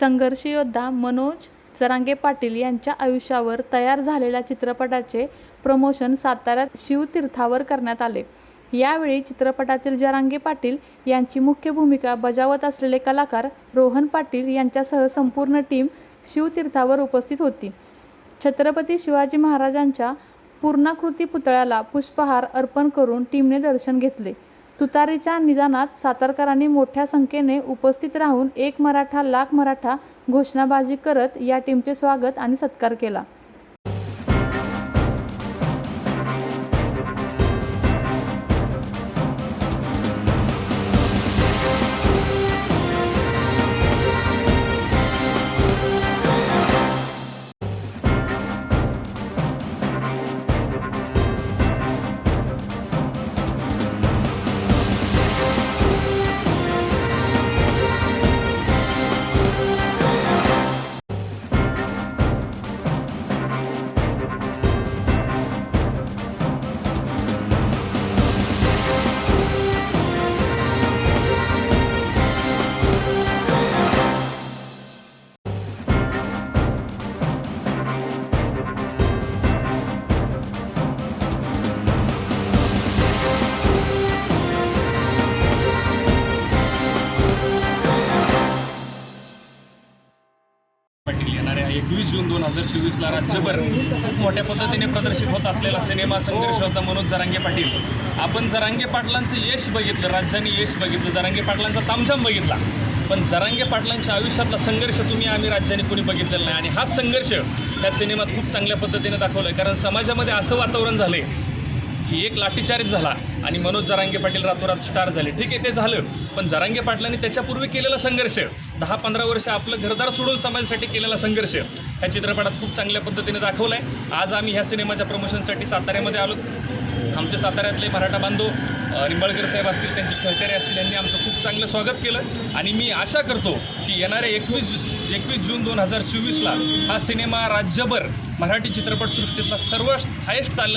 संघर्ष योद्धा मनोज जरांगे पाटील यांच्या आयुष्यावर तयार झालेल्या चित्रपटाचे प्रमोशन साताऱ्यात शिवतीर्थावर करण्यात आले. यावेळी चित्रपटातील जरांगे पाटील यांची मुख्य भूमिका बजावत असलेले कलाकार रोहन पाटील यांच्यासह संपूर्ण टीम शिवतीर्थावर उपस्थित होती. छत्रपती शिवाजी महाराजांच्या पूर्णाकृती पुतळ्याला पुष्पहार अर्पण करून टीमने दर्शन घेतले. तुतारीच्या निदानात सातारकरांनी मोठ्या संख्येने उपस्थित राहून एक मराठा लाख मराठा घोषणाबाजी करत या टीमचे स्वागत आणि सत्कार केला. एकवीस जून दोन हजार चोवीसला राज्यभर खूप मोठ्या पद्धतीने प्रदर्शित होत असलेला सिनेमा संघर्ष होता मनोज जरांगे पाटील. आपण जरांगे पाटलांचं यश बघितलं राज्याने यश बघितलं जरांगे पाटलांचा तामझाम बघितला. पण जरांगे पाटलांच्या आयुष्यातला संघर्ष तुम्ही आम्ही राज्याने कोणी बघितलेला नाही. आणि हा संघर्ष त्या सिनेमात खूप चांगल्या पद्धतीने दाखवला आहे कारण समाजामध्ये असं वातावरण झालं आहे की एक लाठीचार्ज झाला आणि मनोज जरांगे पाटील रातोरात स्टार झाले. ठीक आहे ते झालं. पण जरांगे पाटलांनी त्याच्यापूर्वी केलेला संघर्ष दहा पंधरा वर्ष आपलं घरदार सोडून समाजासाठी केलेला संघर्ष ह्या चित्रपटात खूप चांगल्या पद्धतीने दाखवला आहे आज आम्ही ह्या सिनेमाच्या प्रमोशनसाठी साताऱ्यामध्ये आलो. आमचे साताऱ्यातले मराठा बांधव निंबाळकर साहेब असतील त्यांचे सहकारी असतील यांनी आमचं खूप चांगलं स्वागत केलं. आणि मी आशा करतो की येणाऱ्या एकवीस एकवीस जून दोन हजार चोवीसला हा सिनेमा राज्यभर मराठी चित्रपटसृष्टीतला सर्व हायेस्ट चाललं